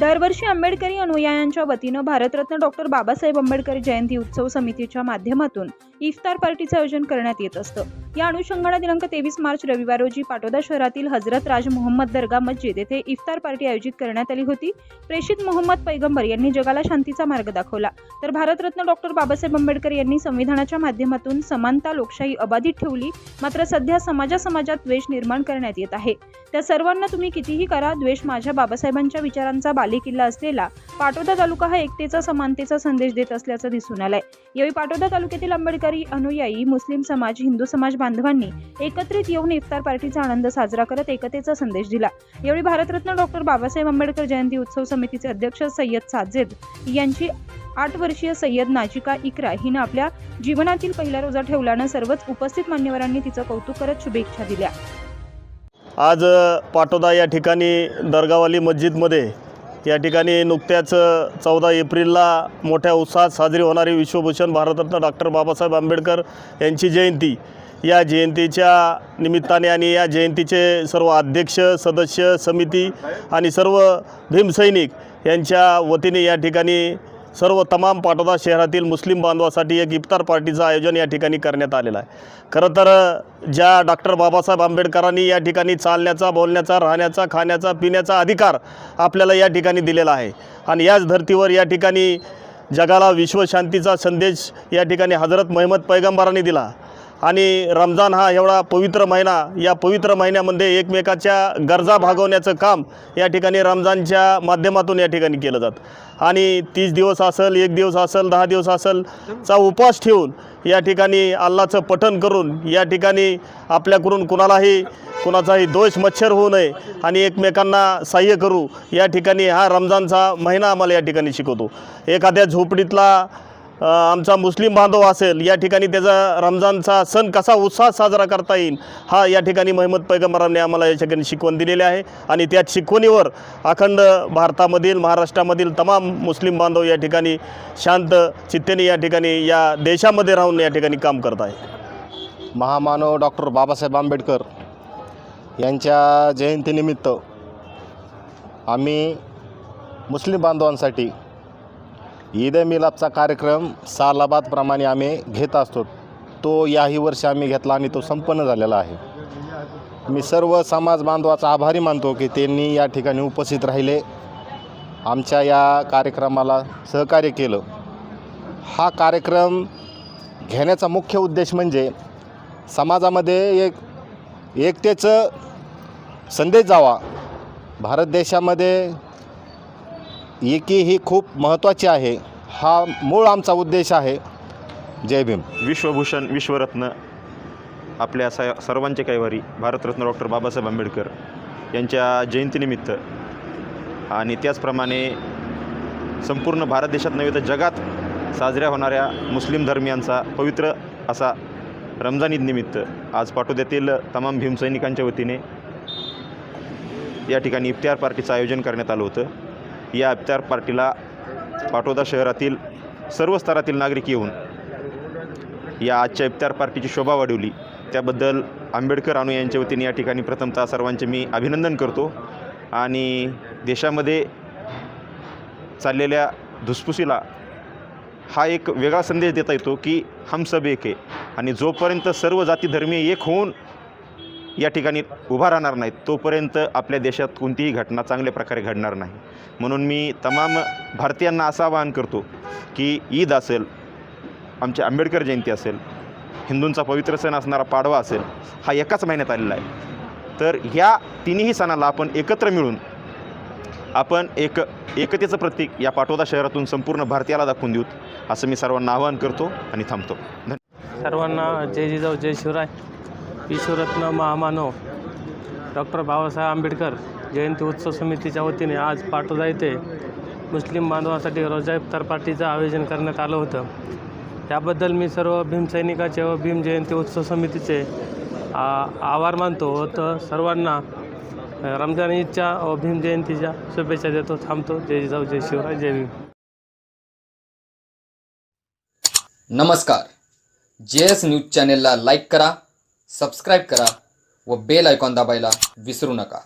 दरवर्षी आंबेडकरी अनुयायांच्या वतीनं भारतरत्न डॉक्टर बाबासाहेब आंबेडकर जयंती उत्सव समितीच्या माध्यमातून इफ्तार पार्टीचं आयोजन करण्यात येत असतं. या अनुषंगाने दिनांक तेवीस मार्च रविवार रोजी पाटोदा शहरातील हजरत राज मोहम्मद दर्गा मस्जिद येथे इफ्तार पार्टी आयोजित करण्यात आली होती. प्रेषित मोहम्मद पैगंबर यांनी जगाला शांतीचा मार्ग दाखवला. तर भारतरत्न डॉक्टर बाबासाहेब आंबेडकर यांनी संविधानाच्या माध्यमातून समानता लोकशाही अबाधित ठेवली मात्र सध्या समाजासमाजात द्वेष निर्माण करण्यात येत आहे. त्या सर्वांना तुम्ही कितीही करा द्वेष माझ्या बाबासाहेबांच्या विचारांचा बालेकिल्ला असलेला पाटोदा तालुका हा एकतेचा समानतेचा संदेश देत असल्याचं दिसून आलंय. यावेळी पाटोदा तालुक्यातील आंबेडकरी अनुयायी मुस्लिम समाज हिंदू समाज बांधवांनी एकत्रित येऊन इफ्तार पार्टीचा आनंद साजरा करत एकतेचा संदेश दिला. यावेळी भारतरत्न डॉक्टर बाबासाहेब आंबेडकर जयंती उत्सव समितीचे अध्यक्ष सय्यद साजेद यांची आठ वर्षीय सय्यद नाजिका इकरा हिनं आपल्या जीवनातील पहिला रोजा ठेवल्यानं सर्वच उपस्थित मान्यवरांनी तिचं कौतुक करत शुभेच्छा दिल्या. आज पाटोदा या ठिकाणी दर्गावाली मस्जिदमध्ये या ठिकाणी नुकत्याच चौदा एप्रिलला मोठ्या उत्साहात साजरी होणारी विश्वभूषण भारतरत्न डॉक्टर बाबासाहेब आंबेडकर यांची जयंती. या जयंतीच्या निमित्ताने आणि या जयंतीचे सर्व अध्यक्ष सदस्य समिती आणि सर्व भीमसैनिक यांच्या वतीने या ठिकाणी सर्व तमाम पाटोदा शहरातील मुस्लिम बांधवासाठी एक इफ्तार पार्टीचं आयोजन या ठिकाणी करण्यात आलेलं आहे. खरं तर ज्या डॉक्टर बाबासाहेब आंबेडकरांनी या ठिकाणी चालण्याचा बोलण्याचा राहण्याचा खाण्याचा पिण्याचा अधिकार आपल्याला या ठिकाणी दिलेला आहे आणि याच धर्तीवर या ठिकाणी जगाला विश्वशांतीचा संदेश या ठिकाणी हजरत महम्मद पैगंबरांनी दिला. आणि रमजान हा एवढा पवित्र महिना या पवित्र महिन्यामध्ये एकमेकाच्या गरजा भागवण्याचं काम या ठिकाणी रमजानच्या माध्यमातून या ठिकाणी केलं जातं. आणि तीस दिवस असेल एक दिवस असेल दहा दिवस असेल चा उपवास ठेवून या ठिकाणी अल्लाचं पठण करून या ठिकाणी आपल्याकडून कुणालाही कुणाचाही दोष मच्छर होऊ नये आणि एकमेकांना सहाय्य करू या ठिकाणी हा रमजानचा महिना आम्हाला या ठिकाणी शिकवतो. एखाद्या झोपडीतला आमचा मुस्लिम बांधव असेल या ठिकाणी त्याचा रमजानचा सण कसा उत्साह साजरा करता येईल हा या ठिकाणी मोहम्मद पैगंबरांनी आम्हाला या ठिकाणी शिकवण दिलेली आहे. आणि त्या शिकवणीवर अखंड भारतामधील महाराष्ट्रामधील तमाम मुस्लिम बांधव या ठिकाणी शांत चित्तेने या ठिकाणी या देशामध्ये राहून या ठिकाणी काम करत आहे महामानव डॉक्टर बाबासाहेब आंबेडकर यांच्या जयंतीनिमित्त आम्ही मुस्लिम बांधवांसाठी ईद ए मिलादचा कार्यक्रम सालाबादप्रमाणे आम्ही घेत असतो. तो याही वर्षी आम्ही घेतला आणि तो संपन्न झालेला आहे. मी सर्व समाज बांधवाचा आभारी मानतो की त्यांनी या ठिकाणी उपस्थित राहिले. आमच्या या कार्यक्रमाला सहकार्य केलं. हा कार्यक्रम घेण्याचा मुख्य उद्देश म्हणजे समाजामध्ये एक एकतेचं संदेश जावा. भारत देशामध्ये एकी ही खूप महत्त्वाची आहे. हा मूळ आमचा उद्देश आहे. जय भीम. विश्वभूषण विश्वरत्न आपल्या स सर्वांचे कैवारी भारतरत्न डॉक्टर बाबासाहेब आंबेडकर यांच्या जयंतीनिमित्त आणि त्याचप्रमाणे संपूर्ण भारत देशात नव्हे तर जगात साजऱ्या होणाऱ्या मुस्लिम धर्मियांचा पवित्र असा रमजान ईदनिमित्त आज पाटोद्यातील तमाम भीमसैनिकांच्या वतीने या ठिकाणी इफ्तार पार्टीचं आयोजन करण्यात आलं होतं. या इफ्तार पार्टीला पाटोदा शहरातील सर्व स्तरातील नागरिक येऊन या आजच्या इफ्तार पार्टीची शोभा वाढवली. त्याबद्दल आंबेडकर अनुयायांच्या वतीने या ठिकाणी प्रथमतः सर्वांचे मी अभिनंदन करतो. आणि देशामध्ये चाललेल्या धुसफुसीला हा एक वेगळा संदेश देता येतो की हम सब एक आहे आणि जोपर्यंत सर्व जाती धर्मीय एक होऊन या ठिकाणी उभा राहणार नाहीत तोपर्यंत आपल्या देशात कोणतीही घटना चांगल्या प्रकारे घडणार नाही. म्हणून मी तमाम भारतीयांना असं आवाहन करतो की ईद असेल आमची आंबेडकर जयंती असेल हिंदूंचा पवित्र सण असणारा पाडवा असेल हा एकाच महिन्यात आलेला आहे. तर ह्या तिन्ही सणाला आपण एकत्र मिळून आपण एक एकतेचं प्रतीक या पाटोदा शहरातून संपूर्ण भारतीयाला दाखवून देऊत असं मी सर्वांना आवाहन करतो आणि थांबतो. धन्यवाद सर्वांना जय जिजाऊ जय शिवराय. विश्वरत्न महामानव डॉक्टर बाबासाहेब आंबेडकर जयंती उत्सव समितीच्या वतीने आज पाटोदा येथे मुस्लिम बांधवांसाठी रोजा इफ्तार पार्टीचं आयोजन करण्यात आलं होतं. त्याबद्दल मी सर्व भीमसैनिकाचे व भीम जयंती उत्सव समितीचे आ- आभार मानतो व तर सर्वांना रमजान ईदच्या व भीम जयंतीच्या शुभेच्छा देतो थांबतो. जय जाऊ जय शिवराय जय भीम. नमस्कार. जे एस न्यूज चॅनेलला लाईक करा सबस्क्राईब करा व बेल आयकॉन दाबायला विसरू नका.